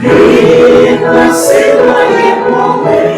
Пригласила є молитви,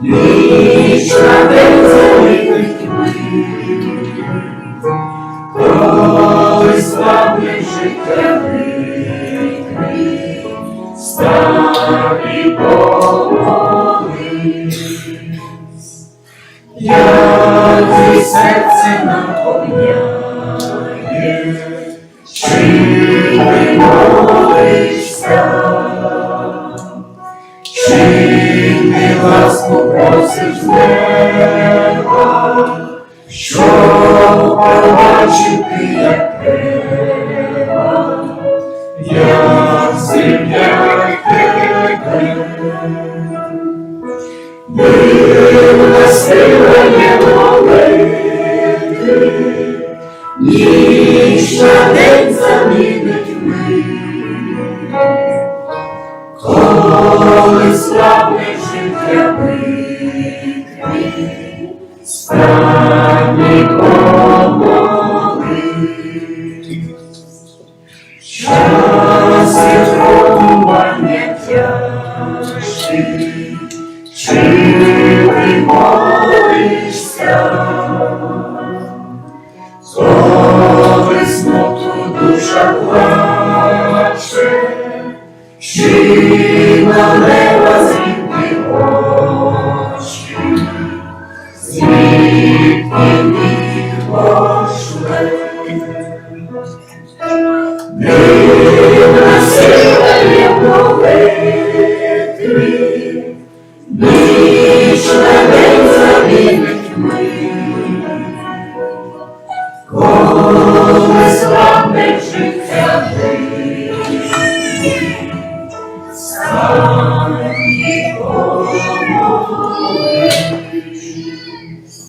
ніч на день залітить ми. Коли ти серце наповняє, просиш з неба, що побачив ти, як треба, як звільняй тебе. Дивна сила є молитви, ніч на день замінить ми. Коли славне життя прикрий, душа плаче, чи мале мені пошле. Дивна сила є молитві, ніч на день замінить ми. Коли слабне